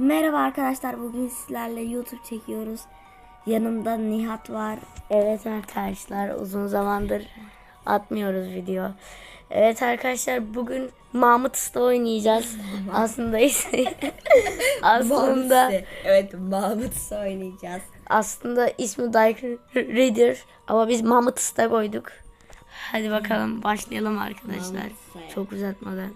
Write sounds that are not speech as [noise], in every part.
Merhaba arkadaşlar bugün sizlerle YouTube çekiyoruz. Yanımda Nihat var. Evet arkadaşlar uzun zamandır atmıyoruz video. Evet arkadaşlar bugün Mahmut Usta oynayacağız. [laughs] aslında ise [laughs] aslında Evet Mahmut Usta oynayacağız. aslında ismi Dark Reader ama biz Mahmut Usta koyduk. Hadi bakalım başlayalım arkadaşlar. Çok uzatmadan.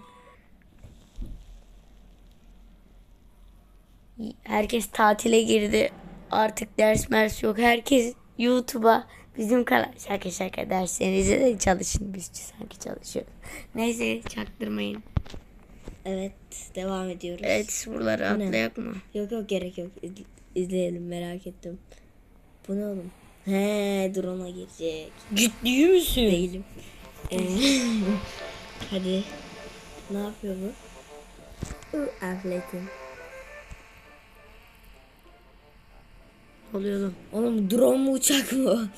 Herkes tatile girdi. Artık ders mers yok. Herkes YouTube'a bizim kanal şaka şaka derslerinize de çalışın. Biz sanki çalışıyoruz. Neyse çaktırmayın. Evet devam ediyoruz. Evet buraları atlayak mı? Yok yok gerek yok. İz- izleyelim merak ettim. Bu ne oğlum? He drone'a girecek. Ciddi misin? Değilim. Ee, [laughs] hadi. Ne yapıyor bu? Afletin. Oluyor oğlum. Oğlum drone mu uçak mı?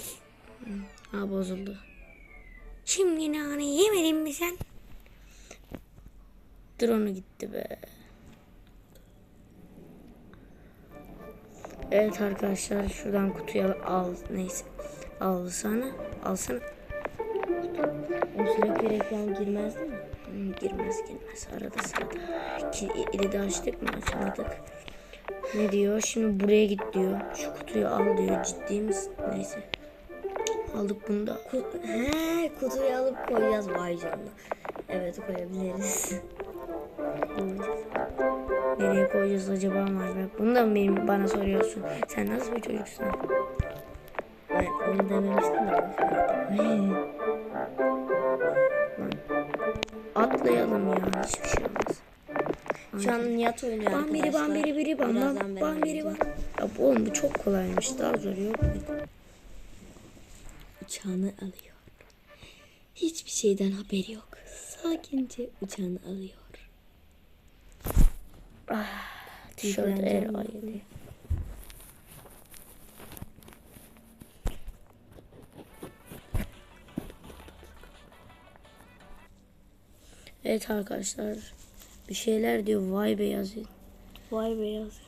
Ha bozuldu. Şimdi nane yemedin mi sen? Drone'u gitti be. Evet arkadaşlar şuradan kutuya al neyse. Al sana. Alsana. O sürekli reklam girmez değil mi? Girmez girmez arada sırada. Ki, de açtık mı açamadık. Ne diyor? Şimdi buraya git diyor. Şu kutuyu al diyor. Ciddi misin? Neyse. Aldık bunu da. Ku- He kutuyu alıp koyacağız vay canına. Evet koyabiliriz. Nereye koyacağız acaba Marvel? Bunu da mı benim bana soruyorsun? Sen nasıl bir çocuksun? Ben onu dememiştim de. Atlayalım ya hiçbir şey olmaz. Şu an Nihat oynuyor Bam biri bam biri biri bam bam bam biri bam. oynayacağım. Ya bu oğlum bu çok kolaymış daha zor yok muydu? Uçağını alıyor. Hiçbir şeyden haberi yok. Sakince uçağını alıyor. Tişört Yükleneceğim er mi? ayeti. Evet arkadaşlar bir şeyler diyor vay be yazıyor. Vay beyaz.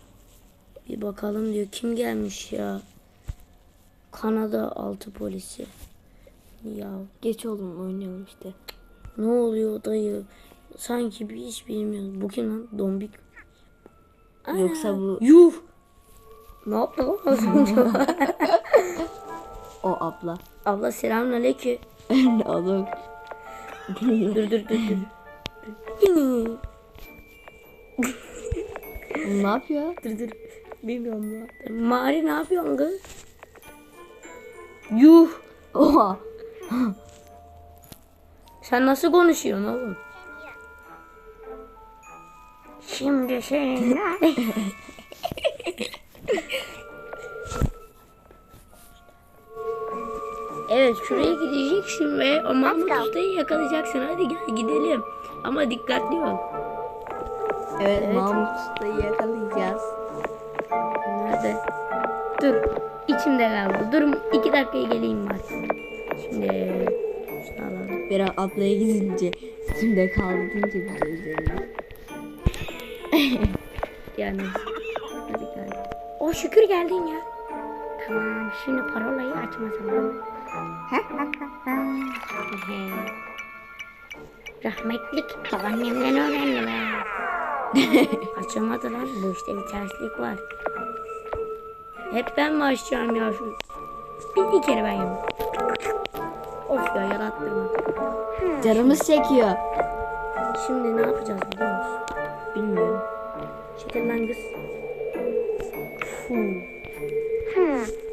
Bir bakalım diyor kim gelmiş ya. Kanada altı polisi. Ya Geç oğlum oynayalım işte. ne oluyor dayı? Sanki bir hiç bilmiyoruz. Bu kim lan? Dombik. Yoksa bu Yuh! Ne yaptı lan az önce? [laughs] o abla. Abla selamünaleyküm. [laughs] oğlum. dur dur dur dur. [laughs] ne yapıyor? dur dur. Bilmiyorum lan. Mari ne yapıyorsun kız? Yuh! Oha. Sen nasıl konuşuyorsun oğlum? Şimdi sen Evet şuraya gideceksin ve o Mahmut Usta'yı yakalayacaksın. Hadi gel gidelim. Ama dikkatli ol. Evet, Mahmut Usta'yı yakalayacağız. Nerede? Dur. içimde kaldı. Dur iki dakikaya geleyim var. Şimdi alalım. Biraz ablaya gidince kimde kaldı deyince bir de üzerine. Yani. Hadi gel. O şükür geldin ya. Tamam şimdi parolayı açma zamanı. [laughs] Rahmetlik babaannemden öğrendim ha. [laughs] Açamadı lan bu işte bir terslik var. Hep ben mi açacağım ya şu? Bir, bir kere ben yapayım. Of ya yarattırma. Canımız çekiyor. Şimdi ne yapacağız biliyor musun? Bilmiyorum. Lan kız. Fu.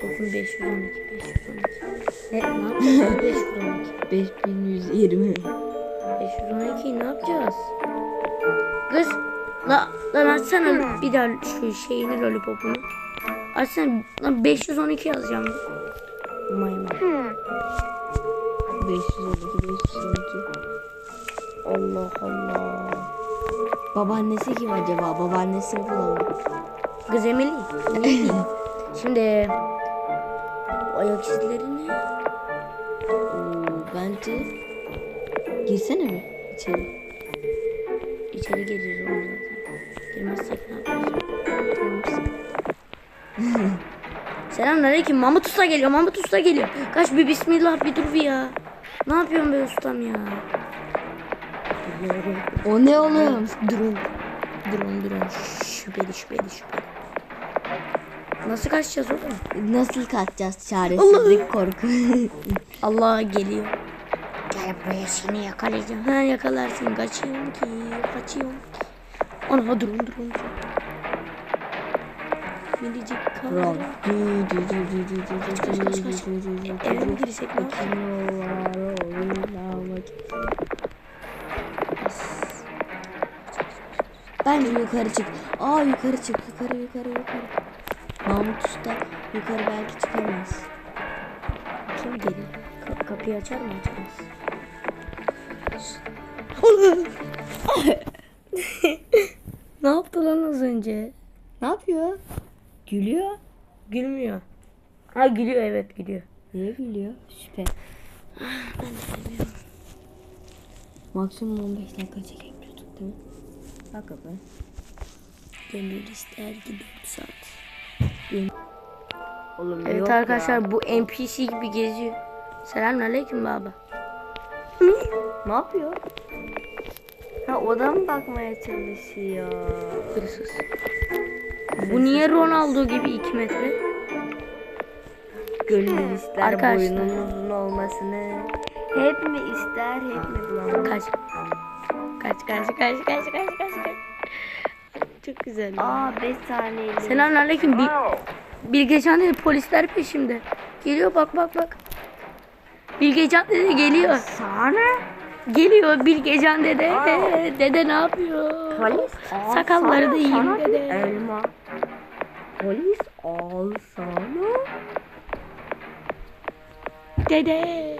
Dokun 512, 512. Ne, ne yapacağız 512? 5120. 512 ne yapacağız? Kız, la, lan açsana bir daha şu şeyini lollipopunu. Açsana, lan 512 yazacağım. Maymun. 512 512. Allah Allah. Babaannesi kim acaba? Babaannesini bulalım. Kız Emily. [laughs] Şimdi ayak izleri ne? Oo, bence girsene mi içeri? İçeri gireceğiz oğlum zaten. Girmezsek ne yapacağız? Selamünaleyküm. Mahmut Usta geliyor. Mahmut Usta geliyor. Kaç bir bismillah bir dur bir ya. Ne yapıyorsun be ustam ya? O ne oğlum? Drone. Drone drone. Şüpheli şüpheli şüpheli. Nasıl kaçacağız oğlum? Nasıl kaçacağız? Çaresizlik korku. [laughs] Allah geliyor. Gel buraya seni yakalayacağım. Ha yakalarsın. Kaçıyorum ki. Kaçıyorum ki. Ana drone drone. Minicik kamera. Kaç, kaç, kaç. du, Eve mi girsek ne? Bence yukarı çık. Aa yukarı çık. Yukarı yukarı yukarı. Mahmut Usta yukarı belki çıkamaz. Kim geliyor? Ka- kapıyı açar mı açmaz? [laughs] [laughs] ne yaptı lan az önce? Ne yapıyor? Gülüyor. Gülmüyor. Ha gülüyor evet gülüyor. Niye gülüyor? Şüphe. Maksimum 15 dakika çekemiyoruz değil mi? Bak abi. Gönül ister ki 4 saat. Oğlum Evet arkadaşlar bu NPC gibi geziyor. Selamünaleyküm baba. Ne yapıyor? Ha oda mı bakmaya çalışıyor? Hırsız. Bu niye Ronaldo gibi 2 metre? Gönül ister Arkadaşlar. boynunuzun olmasını. Hep mi ister hep mi bulamaz? Kaç. Kaç kaç kaç kaç kaç kaç kaç. Çok güzel. Aa 5 saniyeli. Selamünaleyküm. Bir, Bilgecan dedi polisler peşimde. Geliyor bak bak bak. Bilgecan dede geliyor. Sana? Geliyor Bilgecan dede. Dede ne yapıyor? Polis al Sakalları da yiyeyim sana dede. Elma. Polis al sana. Dede.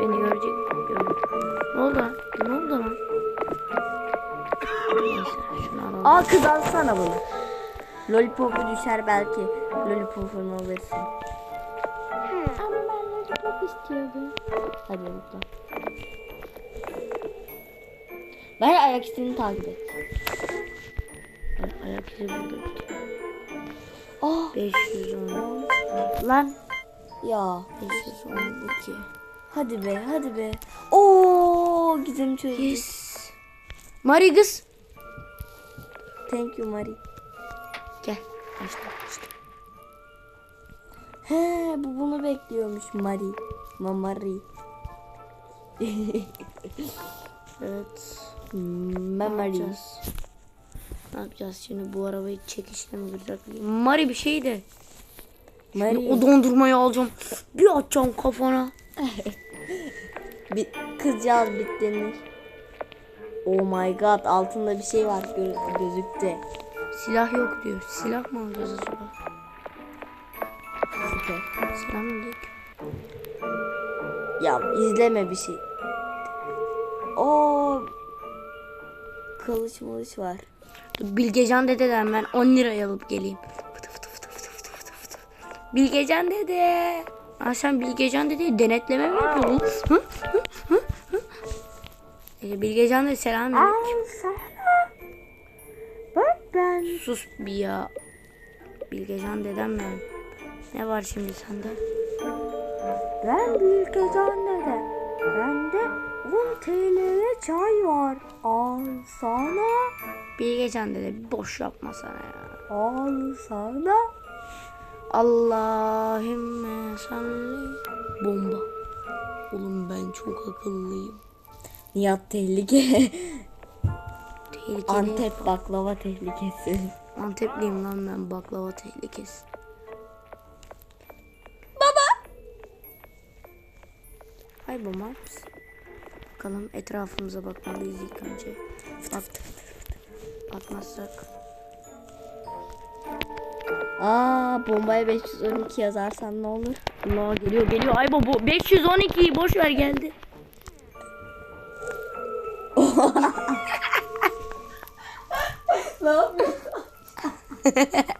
Beni görecek. Gördü. Ne oldu? Ne oldu lan? Neyse şunu alalım. Aa kız alsana bunu. Lollipop'u düşer belki. Lollipop'unu alırsın. Ben istiyordum. Hadi mutlu. Ben ayak izini takip et. Ay, Ayak izi bitiyor. Ah 510. Lan. ya. 512. Hadi be hadi be. Oo gizem çözdü. Yes. Mari kız. Thank you Mari. Gel. Açtım. He bu bunu bekliyormuş Mari. Mamari. [laughs] Evet. Ne Mamari. Ne yapacağız şimdi bu arabayı çekişle mi bırakayım? Mari bir şey de. Mari. O dondurmayı alacağım. Bir atacağım kafana. [laughs] Bir, kızcağız bitlenir. Oh my god altında bir şey var gö- gözükte. Silah yok diyor. Silah mı alacağız acaba? Selamünaleyküm. Ya izleme bir şey. Oo. Kılıç mılıç var. Dur, Bilgecan dededen ben 10 liraya alıp geleyim. Fıtı fıtı fıtı fıtı fıtı fıtı fıtı. Bilgecan dede. Aa, sen Bilgecan dede denetleme mi yapıyorsun? Hı? Hı? Hı? Hı? Ee, Bilgecan dede selam. Bak ben. Sus bir ya. Bilgecan dedem benim. Ne var şimdi sende? Ben büyük ezan dede. Bende 10 TL'ye çay var. Al sana. Bilgecan dede bir boş yapma sana ya. Al sana. Allahümme salli. Bomba. Oğlum ben çok akıllıyım. Nihat tehlike. Tehlikeli. Antep baklava tehlikesi. Antepliyim lan ben baklava tehlikesi. Mısın? Bakalım etrafımıza bakmalıyız ilk önce. Bak. Bakmazsak. Aa bombaya 512 yazarsan ne olur? Allah geliyor geliyor. Ay baba 512'yi boş ver geldi. [laughs] Ne yapıyorsun? [laughs]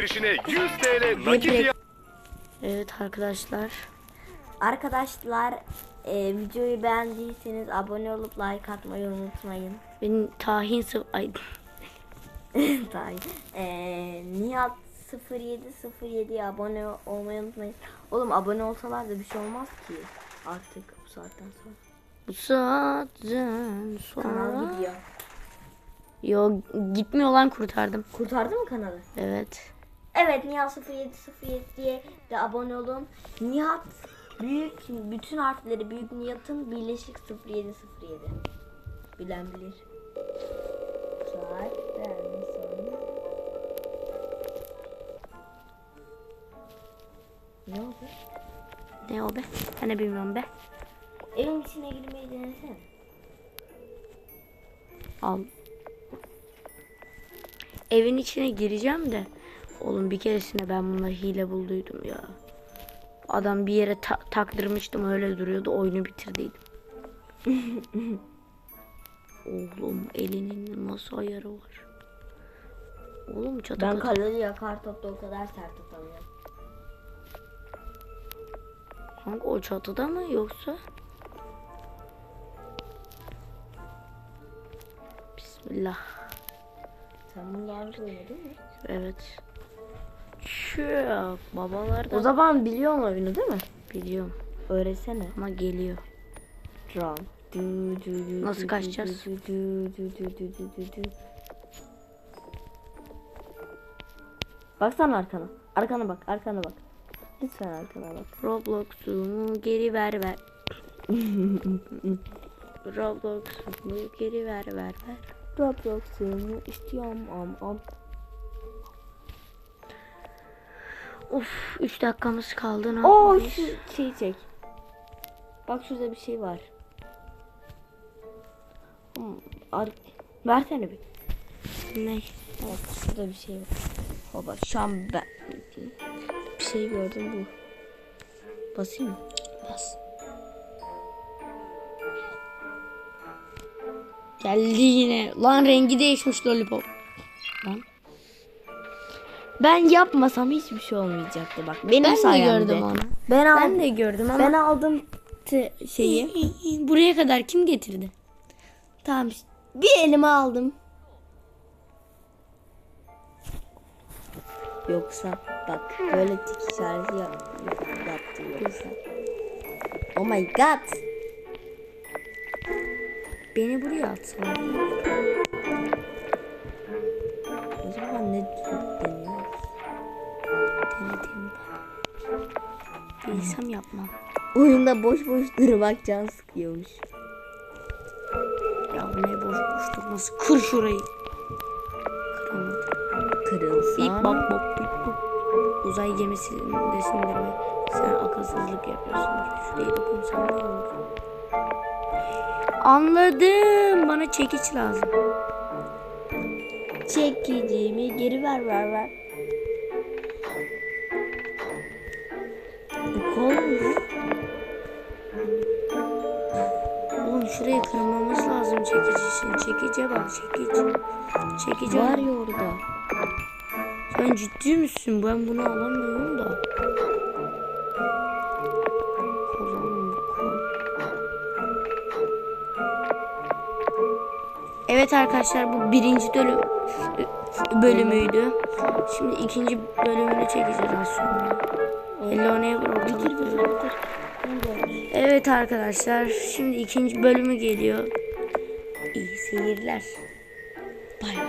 alışverişine 100 TL nakit. Evet arkadaşlar. Arkadaşlar e, videoyu beğendiyseniz abone olup like atmayı unutmayın. Benim tahin sıv... Ay. [laughs] Tay. E, Nihat 0707'ye abone olmayı unutmayın. Oğlum abone olsalar da bir şey olmaz ki. Artık bu saatten sonra. Bu saatten Kanal sonra... gidiyor. Yo gitmiyor lan kurtardım. Kurtardı mı kanalı? Evet. Evet Nihat 0707'ye de abone olun. Nihat büyük bütün harfleri büyük Nihat'ın birleşik 0707. Bilen bilir. Saatten sonra. Ne oldu? Ne o be? Ben de bilmiyorum be. Evin içine girmeyi denesene. Al. Evin içine gireceğim de. Oğlum bir keresinde ben bununla hile bulduydum ya. Adam bir yere ta- taktırmıştım öyle duruyordu oyunu bitirdiydim. [laughs] Oğlum elinin nasıl ayarı var? Oğlum çatı Ben kalori yakar topta o kadar sert atamıyorum. Kanka o çatıda mı yoksa? Bismillah. Sen bunu önce oynadın mı? Evet. Çok babalar da O zaman biliyor mu oyunu değil mi? biliyorum Öğretsene. ama geliyor. Run. Nasıl kaçacağız? Baksana arkana. Arkana bak, arkana bak. Lütfen arkana bak. Roblox'umu geri ver ver. [laughs] Roblox'umu geri ver ver ver. Roblox'umu istiyorum am am. Of 3 dakikamız kaldı ne Oo yapmalıyız? şu şeyi çek. Bak şurada bir şey var. Hmm, Versene bir. Ne? Bak şurada bir şey var. Baba şu an ben bir şey gördüm bu. Basayım mı? Bas. Geldi yine. Lan rengi değişmiş lollipop. Lan. Ben yapmasam hiçbir şey olmayacaktı bak. Benim Ben de sayemde. gördüm onu. Ben, al Ben de gördüm ama ben aldım şeyi. buraya kadar kim getirdi? tamam. Bir elime aldım. Yoksa bak böyle tik işareti yap, yaptı yoksa. Oh my god. Beni buraya atsalar. O zaman ne deniyor? Ben. Değilsem yapmam. Oyunda boş boş durmak can sıkıyormuş. Ya ne boş boş durması. Kır şurayı. Kıramadım. Kırılsa. Bip bap bop bip bop. Uzay gemisindesindir ve sen akılsızlık yapıyorsundur. Şuraya dokunsam ne olur? Anladım. Bana çekiç lazım. Çekicimi geri ver ver ver. Mu? Oğlum şurayı kırmamız lazım çekiç için. Çekice bak çekiç. Çekice Var ya orada. Sen ciddi misin? Ben bunu alamıyorum da. Evet arkadaşlar bu birinci bölüm bölümüydü. Şimdi ikinci bölümünü çekeceğiz sonra. Hello Neighbor. Evet arkadaşlar şimdi ikinci bölümü geliyor. İyi seyirler. Bay bay.